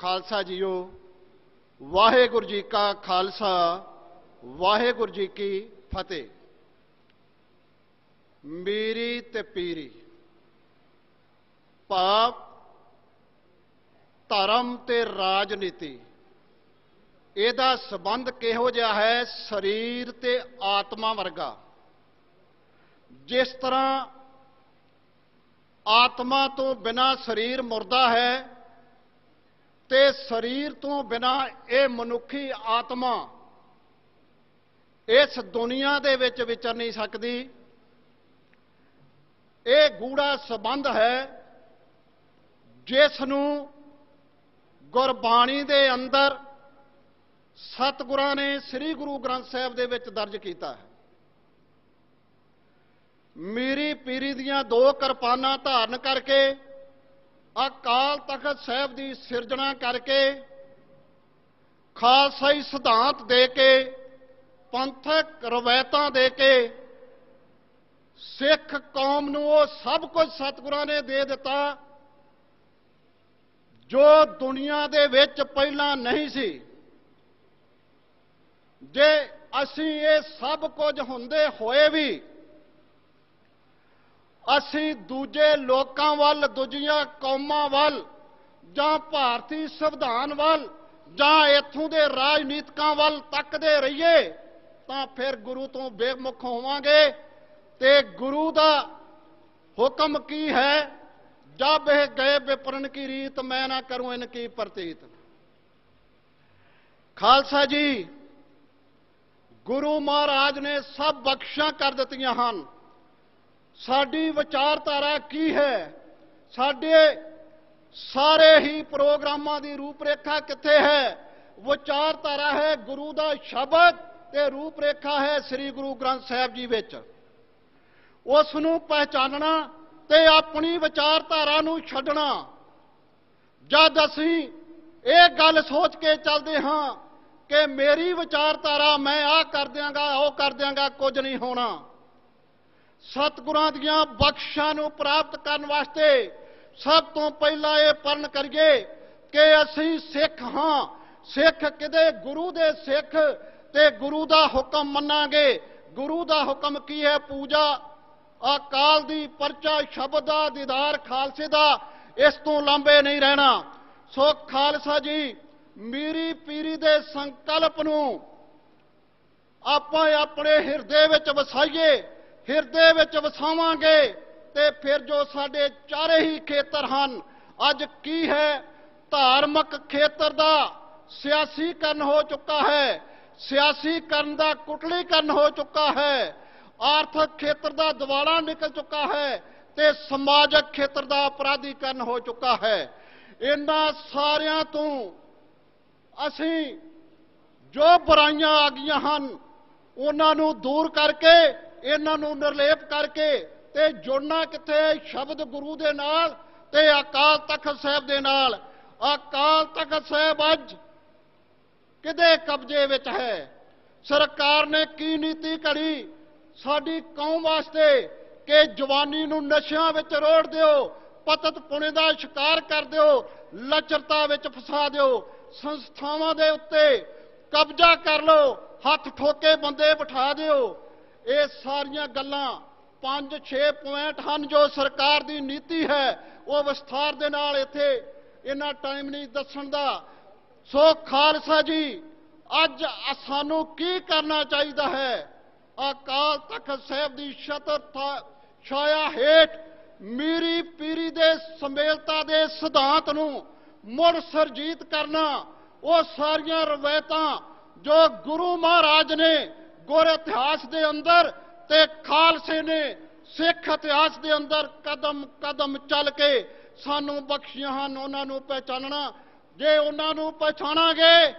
Khalsa JIO. Waheguru ji ਕਾ ਖਾਲਸਾ, ਵਾਹਿਗੁਰੂ ਜੀ ਕੀ ਫਤਿਹ। ਮੀਰੀ ਤੇ ਪੀਰੀ। ਪਾਪ, ਧਰਮ ਤੇ ਰਾਜਨੀਤੀ। ਇਹਦਾ ਸਬੰਧ ਕਿਹੋ ਜਿਹਾ ਹੈ? ਸਰੀਰ ਤੇ ਆਤਮਾ ਵਰਗਾ। ਜਿਸ ਤਰ੍ਹਾਂ ਆਤਮਾ ਤੋਂ ਬਿਨਾ ਸਰੀਰ ਮੁਰਦਾ ਹੈ ਤੇ ਸਰੀਰ ਤੋਂ ਬਿਨਾ ਇਹ ਮਨੁੱਖੀ ਆਤਮਾ ਇਸ ਦੁਨੀਆ ਦੇ ਵਿੱਚ ਵਿਚਰ ਨਹੀਂ ਸਕਦੀ। ਇਹ ਗੂੜਾ ਸਬੰਧ ਹੈ ਜਿਸ ਨੂੰ ਗੁਰਬਾਣੀ ਦੇ ਅੰਦਰ ਸਤਿਗੁਰਾਂ ਨੇ ਸ੍ਰੀ ਗੁਰੂ ਗ੍ਰੰਥ ਸਾਹਿਬ ਦੇ ਵਿੱਚ ਦਰਜ ਕੀਤਾ ਹੈ। ਮੀਰੀ ਪੀਰੀ ਦੀਆਂ ਦੋ ਕਿਰਪਾਨਾਂ ਧਾਰਨ ਕਰਕੇ ਅਕਾਲ ਤਖਤ ਸਾਹਿਬ ਦੀ ਸਿਰਜਣਾ ਕਰਕੇ ਖਾਲਸਾਈ ਸਿਧਾਂਤ ਦੇ ਕੇ, ਪੰਥਕ ਰਵਾਇਤਾਂ ਦੇ ਕੇ, ਸਿੱਖ ਕੌਮ ਨੂੰ ਉਹ ਸਭ ਕੁਝ ਸਤਿਗੁਰਾਂ ਨੇ ਦੇ ਦਿੱਤਾ, ਜੋ ਦੁਨੀਆ ਦੇ ਵਿੱਚ ਪਹਿਲਾਂ ਨਹੀਂ ਸੀ। ਜੇ ਅਸੀਂ ਇਹ ਸਭ ਕੁਝ ਹੁੰਦੇ ਹੋਏ ਵੀ ਅਸੀਂ ਦੂਜੇ ਲੋਕਾਂ ਵੱਲ, ਦੂਜੀਆਂ ਕੌਮਾਂ ਵੱਲ, ਜਾਂ ਭਾਰਤੀ ਸੰਵਿਧਾਨ ਵੱਲ, ਜਾਂ ਇੱਥੋਂ ਦੇ ਰਾਜਨੀਤਿਕਾਂ ਵੱਲ ਤੱਕਦੇ ਰਹੀਏ, ਤਾਂ ਫਿਰ ਗੁਰੂ ਤੋਂ ਬੇਮੁਖ ਹੋਵਾਂਗੇ। ਤੇ ਗੁਰੂ ਦਾ ਹੁਕਮ ਕੀ ਹੈ? ਜਬ ਇਹ ਗਏ ਵਿਪਰਨ ਕੀ ਰੀਤ, ਮੈਂ ਨਾ ਕਰੂੰ ਇਨ ਕੀ ਪ੍ਰਤੀਤ। ਖਾਲਸਾ ਜੀ, ਗੁਰੂ ਮਹਾਰਾਜ ਨੇ ਸਭ ਬਖਸ਼ਾਂ ਕਰ ਦਿੱਤੀਆਂ ਹਨ। ਸਾਡੀ ਵਿਚਾਰਧਾਰਾ ਕੀ ਹੈ? ਸਾਡੇ ਸਾਰੇ ਹੀ ਪ੍ਰੋਗਰਾਮਾਂ ਦੀ ਰੂਪਰੇਖਾ ਕਿੱਥੇ ਹੈ? ਵਿਚਾਰਧਾਰਾ ਹੈ ਗੁਰੂ ਦਾ ਸ਼ਬਦ ਤੇ ਰੂਪਰੇਖਾ ਹੈ ਸ੍ਰੀ ਗੁਰੂ ਗ੍ਰੰਥ ਸਾਹਿਬ ਜੀ ਵਿੱਚ। ਉਸ ਨੂੰ ਪਹਿਚਾਨਣਾ ਤੇ ਆਪਣੀ ਵਿਚਾਰਧਾਰਾ ਨੂੰ ਛੱਡਣਾ। ਜਦ ਅਸੀਂ ਇਹ ਗੱਲ ਸੋਚ ਕੇ ਚੱਲਦੇ ਹਾਂ ਕਿ ਮੇਰੀ ਵਿਚਾਰਧਾਰਾ ਮੈਂ ਆਹ ਕਰ ਦਿਆਂਗਾ, ਉਹ ਕਰ ਦਿਆਂਗਾ, ਕੁਝ ਨਹੀਂ ਹੋਣਾ। ਸਤਿਗੁਰਾਂ ਦੀਆਂ ਬਖਸ਼ਾਂ ਨੂੰ ਪ੍ਰਾਪਤ ਕਰਨ ਵਾਸਤੇ ਸਭ ਤੋਂ ਪਹਿਲਾਂ ਇਹ ਪਰਨ ਕਰੀਏ ਕਿ ਅਸੀਂ ਸਿੱਖ ਹਾਂ। ਸਿੱਖ ਕਿਤੇ? ਗੁਰੂ ਦੇ ਸਿੱਖ। ਤੇ ਗੁਰੂ ਦਾ ਹੁਕਮ ਮੰਨਾਂਗੇ। ਗੁਰੂ ਦਾ ਹੁਕਮ ਕੀ ਹੈ? ਪੂਜਾ। ਅਕਾਲ ਦੀ ਪਰਚਾ, ਸ਼ਬਦ ਦਾ ਦੀਦਾਰ ਖਾਲਸੇ ਦਾ। ਇਸ ਤੋਂ ਲੰਬੇ ਨਹੀਂ ਰਹਿਣਾ। ਸੋ ਖਾਲਸਾ ਜੀ, ਮੀਰੀ ਪੀਰੀ ਦੇ ਸੰਕਲਪ ਨੂੰ ਆਪਾਂ ਆਪਣੇ ਹਿਰਦੇ ਵਿੱਚ ਵਸਾਈਏ। ਹਿਰਦੇ ਵਿੱਚ ਵਸਾਵਾਂਗੇ ਤੇ ਫਿਰ ਜੋ ਸਾਡੇ ਚਾਰੇ ਹੀ ਖੇਤਰ ਹਨ, ਅੱਜ ਕੀ ਹੈ? ਧਾਰਮਿਕ ਖੇਤਰ ਦਾ ਸਿਆਸੀਕਰਨ ਹੋ ਚੁੱਕਾ ਹੈ। ਸਿਆਸੀਕਰਨ ਦਾ ਕੁਟਲੀਕਰਨ ਹੋ ਚੁੱਕਾ ਹੈ। ਆਰਥਿਕ ਖੇਤਰ ਦਾ ਦਿਵਾਲਾ ਨਿਕਲ ਚੁੱਕਾ ਹੈ ਤੇ ਸਮਾਜਿਕ ਖੇਤਰ ਦਾ ਅਪਰਾਧੀਕਰਨ ਹੋ ਚੁੱਕਾ ਹੈ। ਇਹਨਾਂ ਸਾਰਿਆਂ ਤੋਂ ਅਸੀਂ ਜੋ ਬੁਰਾਈਆਂ ਆ ਗਈਆਂ ਹਨ, ਉਹਨਾਂ ਨੂੰ ਦੂਰ ਕਰਕੇ ਇਹਨਾਂ ਨੂੰ ਨਿਰਲੇਪ ਕਰਕੇ ਤੇ ਜੁੜਨਾ ਕਿੱਥੇ ਸ਼ਬਦ ਗੁਰੂ ਦੇ ਨਾਲ ਤੇ ਅਕਾਲ ਤਖਤ ਸਾਹਿਬ ਦੇ ਨਾਲ। ਅਕਾਲ ਤਖਤ ਸਾਹਿਬ ਅੱਜ ਕਿਦੇ ਕਬਜ਼ੇ ਵਿੱਚ ਹੈ? ਸਰਕਾਰ ਨੇ ਕੀ ਨੀਤੀ ਘੜੀ? ਸਾਡੀ ਕੌਮ ਵਾਸਤੇ ਕਿ ਜਵਾਨੀ ਨੂੰ ਨਸ਼ਿਆਂ ਵਿੱਚ ਰੋੜ ਦਿਓ, ਪਤਤ ਪੁਣੇ ਦਾ ਸ਼ਿਕਾਰ ਕਰ ਦਿਓ, ਲਚਰਤਾ ਵਿੱਚ ਫਸਾ ਦਿਓ, ਸੰਸਥਾਵਾਂ ਦੇ ਉੱਤੇ ਕਬਜ਼ਾ ਕਰ ਲਓ, ਹੱਥ ਠੋਕੇ ਬੰਦੇ ਬਿਠਾ ਦਿਓ। ਇਹ ਸਾਰੀਆਂ ਗੱਲਾਂ 5-6 ਪੁਆਇੰਟ ਹਨ ਜੋ ਸਰਕਾਰ ਦੀ ਨੀਤੀ ਹੈ। ਉਹ ਵਿਸਥਾਰ ਦੇ ਨਾਲ ਇੱਥੇ ਇਹਨਾਂ ਟਾਈਮ ਨਹੀਂ ਦੱਸਣ ਦਾ। ਸੋ ਖਾਲਸਾ ਜੀ, ਅੱਜ ਸਾਨੂੰ ਕੀ ਕਰਨਾ ਚਾਹੀਦਾ ਹੈ? ਅਕਾਲ ਤਖਤ ਸਾਹਿਬ ਦੀ ਛਤਰ ਛਾਇਆ ਹੇਠ ਮੀਰੀ ਪੀਰੀ ਦੇ ਸਮੇਲਤਾ ਦੇ ਸਿਧਾਂਤ ਨੂੰ ਮੁੜ ਸਰਜੀਤ ਕਰਨਾ, ਉਹ ਸਾਰੀਆਂ ਰਵਾਇਤਾਂ ਜੋ ਗੁਰੂ ਮਹਾਰਾਜ ਨੇ ਗੁਰ ਇਤਿਹਾਸ ਦੇ ਅੰਦਰ ਤੇ ਖਾਲਸੇ ਨੇ ਸਿੱਖ ਇਤਿਹਾਸ ਦੇ ਅੰਦਰ ਕਦਮ ਕਦਮ ਚੱਲ ਕੇ ਸਾਨੂੰ ਬਖਸ਼ੀਆਂ ਹਨ, ਉਹਨਾਂ ਨੂੰ ਪਹਿਚਾਨਣਾ। ਜੇ ਉਹਨਾਂ ਨੂੰ ਪਛਾਣਾਂਗੇ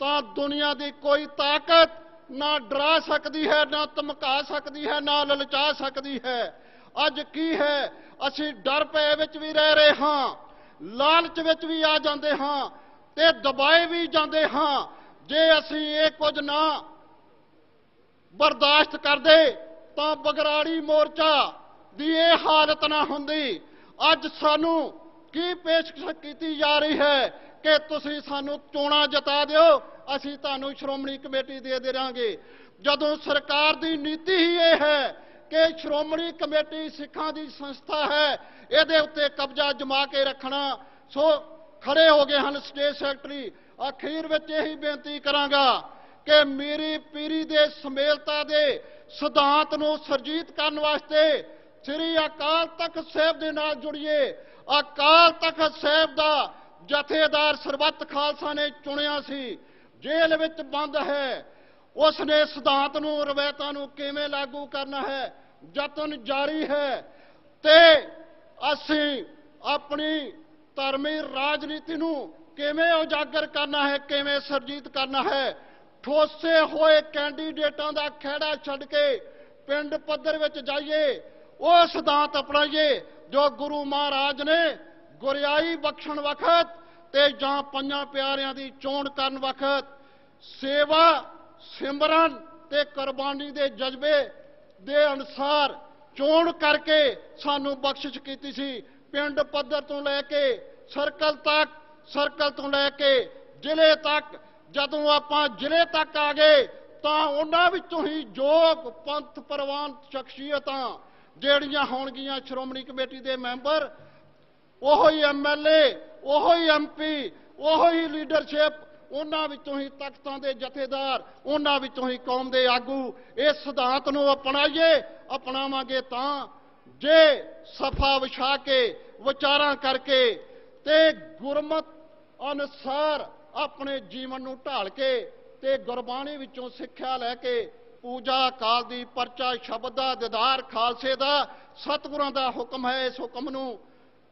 ਤਾਂ ਦੁਨੀਆ ਦੀ ਕੋਈ ਤਾਕਤ ਨਾ ਡਰਾ ਸਕਦੀ ਹੈ, ਨਾ ਧਮਕਾ ਸਕਦੀ ਹੈ, ਨਾ ਲਲਚਾ ਸਕਦੀ ਹੈ। ਅੱਜ ਕੀ ਹੈ? ਅਸੀਂ ਡਰ ਪਏ ਵਿੱਚ ਵੀ ਰਹਿ ਰਹੇ ਹਾਂ, ਲਾਲਚ ਵਿੱਚ ਵੀ ਆ ਜਾਂਦੇ ਹਾਂ ਤੇ ਦਬਾਏ ਵੀ ਜਾਂਦੇ ਹਾਂ। ਜੇ ਅਸੀਂ ਇਹ ਕੁਝ ਨਾ ਬਰਦਾਸ਼ਤ ਕਰਦੇ, ਤਾਂ ਬਗਰਾੜੀ ਮੋਰਚਾ ਦੀ ਇਹ ਹਾਲਤ ਨਾ ਹੁੰਦੀ। ਅੱਜ ਸਾਨੂੰ ਕੀ ਪੇਸ਼ਕਸ਼ ਕੀਤੀ ਜਾ ਰਹੀ ਹੈ ਕਿ ਤੁਸੀਂ ਸਾਨੂੰ ਚੋਣਾਂ ਜਿਤਾ ਦਿਓ, ਅਸੀਂ ਤੁਹਾਨੂੰ ਸ਼੍ਰੋਮਣੀ ਕਮੇਟੀ ਦੇ ਦੇਵਾਂਗੇ ਜਦੋਂ ਸਰਕਾਰ ਦੀ ਨੀਤੀ ਹੀ ਇਹ ਹੈ ਕਿ ਸ਼੍ਰੋਮਣੀ ਕਮੇਟੀ ਸਿੱਖਾਂ ਦੀ ਸੰਸਥਾ ਹੈ, ਇਹਦੇ ਉੱਤੇ ਕਬਜ਼ਾ ਜਮਾ ਕੇ ਰੱਖਣਾ, ਸੋ ਖੜੇ ਹੋ ਗਏ ਹਨ ਸਟੇਟ ਸੈਕਟਰੀ। ਅਖੀਰ ਵਿੱਚ ਇਹੀ ਬੇਨਤੀ ਕਰਾਂਗਾ ਕਿ ਮੇਰੀ ਪੀਰੀ ਦੇ ਸਮੇਲਤਾ ਦੇ ਸਿਧਾਂਤ ਨੂੰ ਸਰਜੀਤ ਕਰਨ ਵਾਸਤੇ ਸ੍ਰੀ ਅਕਾਲ ਤਖਤ ਸਾਹਿਬ ਦੇ ਨਾਲ ਜੁੜੀਏ। ਅਕਾਲ ਤਖਤ ਸਾਹਿਬ ਦਾ ਜਥੇਦਾਰ ਸਰਬੱਤ ਖਾਲਸਾ ਨੇ ਚੁਣਿਆ ਸੀ। ਜੇਲ੍ਹ ਵਿੱਚ ਬੰਦ ਹੈ। ਉਸ ਨੇ ਸਿਧਾਂਤ ਨੂੰ, ਰਵਾਇਤਾਂ ਨੂੰ ਕਿਵੇਂ ਲਾਗੂ ਕਰਨਾ ਹੈ? ਯਤਨ ਜਾਰੀ ਹੈ। ਤੇ ਅਸੀਂ ਆਪਣੀ ਧਰਮੀ ਰਾਜਨੀਤੀ ਨੂੰ ਕਿਵੇਂ ਉਜਾਗਰ ਕਰਨਾ ਹੈ? ਕਿਵੇਂ ਸਰਜੀਤ ਕਰਨਾ ਹੈ? ਠੋਸੇ ਹੋਏ ਕੈਂਡੀਡੇਟਾਂ ਦਾ ਖਹਿੜਾ ਛੱਡ ਕੇ ਪਿੰਡ ਪੱਧਰ ਵਿੱਚ ਜਾਈਏ, ਉਹ ਸਿਧਾਂਤ ਅਪਣਾਈਏ ਜੋ ਗੁਰੂ ਮਹਾਰਾਜ ਨੇ ਗੁਰਿਆਈ ਬਖਸ਼ਣ ਵਕਤ ਤੇ ਜਾਂ ਪੰਜਾਂ ਪਿਆਰਿਆਂ ਦੀ ਚੋਣ ਕਰਨ ਵਕਤ ਸੇਵਾ, ਸਿਮਰਨ ਤੇ ਕੁਰਬਾਨੀ ਦੇ ਜਜ਼ਬੇ ਦੇ ਅਨੁਸਾਰ ਚੋਣ ਕਰਕੇ ਸਾਨੂੰ ਬਖਸ਼ਿਸ਼ ਕੀਤੀ ਸੀ। ਪਿੰਡ ਪੱਧਰ ਤੋਂ ਲੈ ਕੇ ਸਰਕਲ ਤੱਕ, ਸਰਕਲ ਤੋਂ ਲੈ ਕੇ ਜ਼ਿਲ੍ਹੇ ਤੱਕ ਜਦੋਂ ਆਪਾਂ ਜ਼ਿਲ੍ਹੇ ਤੱਕ ਆ ਗਏ, ਤਾਂ ਉਹਨਾਂ ਵਿੱਚੋਂ ਹੀ ਯੋਗ ਪੰਥ, ਪ੍ਰਵਾਨ, ਸ਼ਖਸੀਅਤਾਂ ਜਿਹੜੀਆਂ ਹੋਣਗੀਆਂ ਸ਼੍ਰੋਮਣੀ ਕਮੇਟੀ ਦੇ ਮੈਂਬਰ, ਉਹੋ ਹੀ ਐਮਐਲਏ ਉਹੋ ਹੀ ਐਮਪੀ ਉਹੋ ਹੀ ਲੀਡਰਸ਼ਿਪ, ਉਹਨਾਂ ਵਿੱਚੋਂ ਹੀ ਤਖਤਾਂ ਦੇ ਜਥੇਦਾਰ, ਉਹਨਾਂ ਵਿੱਚੋਂ ਹੀ ਕੌਮ ਦੇ ਆਗੂ ਇਸ ਸਿਧਾਂਤ ਨੂੰ ਅਪਣਾਈਏ, ਅਪਣਾਵਾਂਗੇ ਤਾਂ ਜੇ ਸਫਾ ਵਿਛਾ ਕੇ, ਵਿਚਾਰਾਂ ਕਰਕੇ ਤੇ ਗੁਰਮਤ ਅਨੁਸਾਰ ਆਪਣੇ ਜੀਵਨ ਨੂੰ ਢਾਲ ਕੇ ਤੇ ਗੁਰਬਾਣੀ ਵਿੱਚੋਂ ਸਿੱਖਿਆ ਲੈ ਕੇ ਪੂਜਾ ਕਾਲ ਦੀ ਪਰਚਾ ਸ਼ਬਦ ਦਾ ਦਿਦਾਰ ਖਾਲਸੇ ਦਾ ਸਤਿਗੁਰਾਂ ਦਾ ਹੁਕਮ ਹੈ, ਇਸ ਹੁਕਮ ਨੂੰ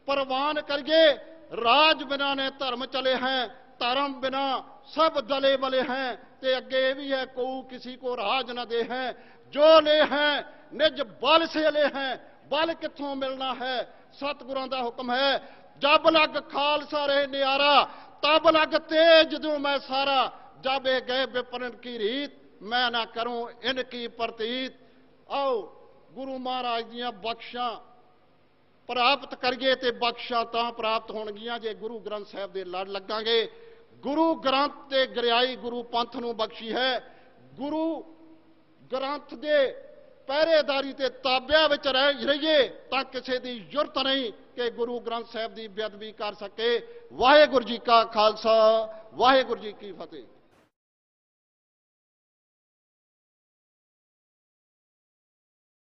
ਪ੍ਰਵਾਨ ਕਰੀਏ। ਰਾਜ ਬਿਨਾ ਨੇ ਧਰਮ ਚਲੇ ਹੈ, ਧਰਮ ਬਿਨਾ ਸਭ ਦਲੇ ਬਲੇ ਹੈ, ਤੇ ਅੱਗੇ ਇਹ ਵੀ ਹੈ, ਕੋਈ ਕਿਸੇ ਕੋ ਰਾਜ ਨਾ ਦੇ ਹੈ। ਜੋ ਲੈ ਹੈ, ਨਿਜ ਬਲ ਸੇ ਲੈ ਹੈ, ਬਲ ਕਿੱਥੋਂ ਮਿਲਣਾ ਹੈ? ਸਤਿਗੁਰਾਂ ਦਾ ਹੁਕਮ ਹੈ। ਜਬ ਲਗ ਖਾਲਸਾ ਰਹੇ ਨਿਆਰਾ ਤਬ ਲਗ ਤੇਜ ਜੋ ਮੈਂ ਸਾਰਾ ਜਬ ਇਹ ਗਏ ਵਿਪਰਨ ਕੀ ਰੀਤ, ਮੈਂ ਨਾ ਕਰੂੰ ਇਨ ਗੁਰੂ ਮਹਾਰਾਜ ਦੀਆਂ ਬਖਸ਼ਾਂ ਪ੍ਰਾਪਤ ਕਰੀਏ ਤੇ ਬਖਸ਼ਾਂ ਤਾਂ ਪ੍ਰਾਪਤ ਹੋਣਗੀਆਂ। ਜੇ ਗੁਰੂ ਗ੍ਰੰਥ ਸਾਹਿਬ ਦੇ ਲੜ ਲੱਗਾਂਗੇ, ਗੁਰੂ ਗ੍ਰੰਥ ਤੇ ਗਰਿਆਈ ਗੁਰੂ ਪੰਥ ਨੂੰ ਬਖਸ਼ੀ ਹੈ। ਗੁਰੂ ਗ੍ਰੰਥ ਦੇ ਪਹਿਰੇਦਾਰੀ ਤੇ ਤਾਬਿਆਂ ਵਿੱਚ ਰਹਿ ਰਹੀਏ ਤਾਂ ਕਿਸੇ ਦੀ ਜ਼ਰੂਰਤ ਨਹੀਂ ਕਿ ਗੁਰੂ ਗ੍ਰੰਥ ਸਾਹਿਬ ਦੀ ਬੇਅਦਬੀ ਕਰ ਸਕੇ। ਵਾਹਿਗੁਰੂ ਜੀ ਕਾ ਖਾਲਸਾ, ਵਾਹਿਗੁਰੂ ਜੀ ਕੀ ਫਤਿਹ।